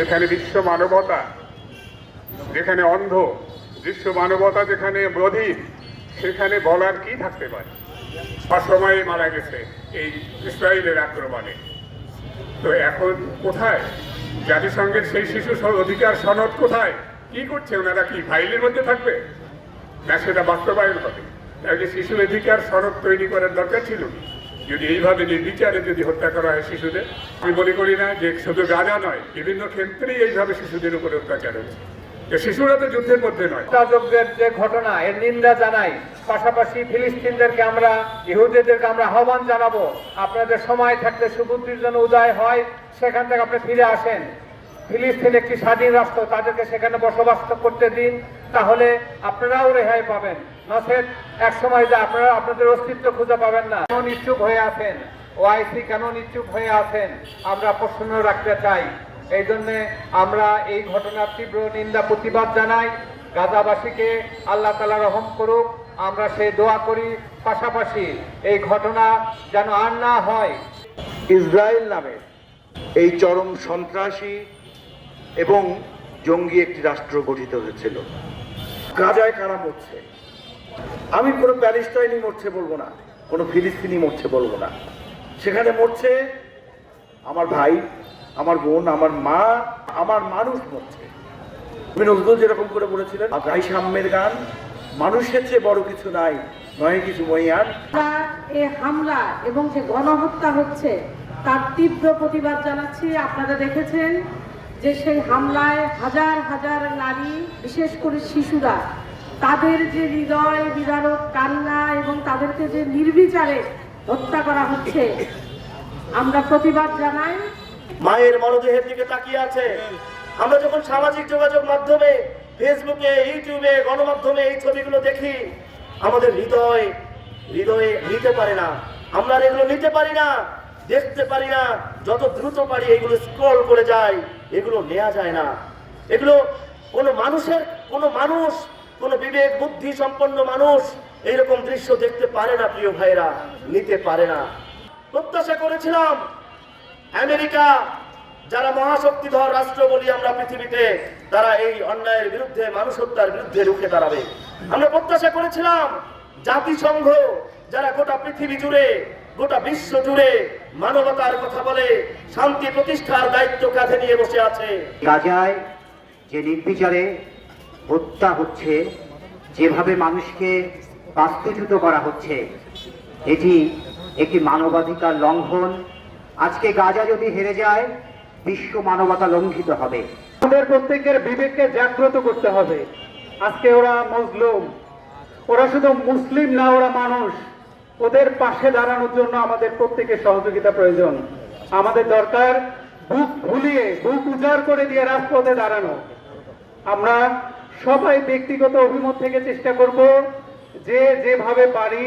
এখানে বিশ্ব মানবতা যেখানে অন্ধ বিশ্ব মানবতা যেখানে বধির সেখানে বলার কি থাকতে পারে? অসময়ে মারা গেছে এই ইসরায়েলের আক্রমণে। তো এখন কোথায়? জাতিসংঘের সেই শিশু অধিকার সনদ কোথায়? কি করছে? ওনারা কি ফাইলের মধ্যে থাকবে? না, সেটা বাস্তবায়ন হবে। শিশু অধিকার সনদ তৈরি করার দরকার ছিল কি? যদি এইভাবে নির্বিচারে যদি হত্যা করা হয় শিশুদের, আমি মনে করি না যে শুধু গাজা নয়, বিভিন্ন ক্ষেত্রেই এইভাবে শিশুদের উপরে অত্যাচার হচ্ছে তো শিশুরা তো যুদ্ধের মধ্যে নয়। হত্যাযজ্ঞের যে ঘটনা, এর নিন্দা জানাই, পাশাপাশি ফিলিস্তিনদেরকে আমরা, ইহুদিদেরকে আমরা আহ্বান জানাব, আপনাদের সময় থাকতে সুবুদ্ধির জন্য উদয় হয়, সেখান থেকে আপনি ফিরে আসেন। ফিলিস্তিন একটি স্বাধীন রাষ্ট্র, তাদেরকে সেখানে বসবাস করতে দিন, তাহলে আপনারাও রেহাই পাবেন। নচেত এক সময় যে আপনারা আপনাদের অস্তিত্ব খুঁজে পাবেন না। নিশ্চুপ হয়ে আছেন? ওআইসি নিশ্চুপ হয়ে আছেন? আমরা প্রশ্ন রাখতে চাই। এই জন্যে আমরা এই ঘটনার তীব্র নিন্দা, প্রতিবাদ জানাই। গাজাবাসীকে আল্লাহ তালা রহম করুক। আমরা সেই দোয়া করি। পাশাপাশি এই ঘটনা যেন আর না হয়। ইসরায়েল নামে এই চরম সন্ত্রাসী এবং জঙ্গি একটি রাষ্ট্র গঠিত হয়েছিল। গাজায় কারা আমি কোনো প্যালেস্টাইনি মরছে বলব না, কোনো ফিলিস্তিনি মরছে বলব না। সেখানে মরছে আমার ভাই, আমার বোন, আমার মা, আমার মানুষ মরছে। তুমি নজরুল যেরকম করে বলেছিলেন গাই সাম্যের গান মানুষের চেয়ে বড় কিছু নাই, নয় কিছু মহিয়ান এই হামলা এবং যে গণহত্যা হচ্ছে, তার তীব্র প্রতিবাদ জানাচ্ছি। আপনারা দেখেছেন যে সেই হামলায় হাজার হাজার নারী, বিশেষ করে শিশুরা তাদের যে হৃদয় বিদারক কান্না এবং তাদেরকে যে নির্বিচারে হত্যা করা হচ্ছে, আমরা প্রতিবাদ জানাই। মায়ের মরদেহের দিকে তাকিয়ে আছে। আমরা যখন সামাজিক যোগাযোগ মাধ্যমে, ফেসবুকে, ইউটিউবে, গণমাধ্যমে এই ছবিগুলো দেখি, আমাদের হৃদয়, হৃদয়ে নিতে পারে না। আমরা এগুলো নিতে পারি না, দেখতে পারি না। যত দ্রুত পারি এগুলো স্ক্রল করে যায় এগুলো নেওয়া যায় না। এগুলো কোনো মানুষের, কোনো মানুষ কোনো বিবেক, বুদ্ধি সম্পন্ন মানুষ এইরকম দৃশ্য দেখতে পারে না, প্রিয় ভাইরা নিতে পারে না। প্রত্যাশা করেছিলাম, আমেরিকা যারা মহাশক্তিধর রাষ্ট্র বলি আমরা পৃথিবীতে, তারা এই অন্যায়ের বিরুদ্ধে মানুষ হত্যার বিরুদ্ধে রুখে দাঁড়াবে। আমরা প্রত্যাশা করেছিলাম, জাতিসংঘ যারা গোটা পৃথিবী জুড়ে, গোটা বিশ্ব জুড়ে মানবতার কথা বলে, শান্তি প্রতিষ্ঠার দায়িত্ব কাঁধে নিয়ে বসে আছে। গাজায় যে নির্বিচারে হত্যা হচ্ছে, যেভাবে মানুষকে বাস্তুচ্যুত করা হচ্ছে, এটি একটি মানবাধিকার লঙ্ঘন। আজকে গাজা যদি হেরে যায়, বিশ্ব মানবতা লঙ্ঘিত হবে। আমাদের প্রত্যেকের বিবেককে জাগ্রত করতে হবে। আজকে ওরা মজলুম। ওরা শুধু মুসলিম না, ওরা মানুষ। ওদের পাশে দাঁড়ানোর জন্য আমাদের প্রত্যেকের সহযোগিতা প্রয়োজন। আমাদের দরকার বুক ভুলিয়ে বুক উজাড় করে দিয়ে রাজপথে দাঁড়ানো। আমরা সবাই ব্যক্তিগত অভিমত থেকে চেষ্টা করব যে যেভাবে পারি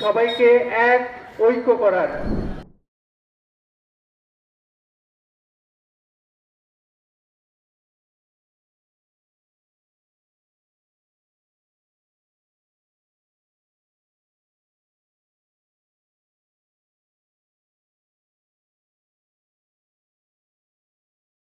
সবাইকে এক ঐক্য করার।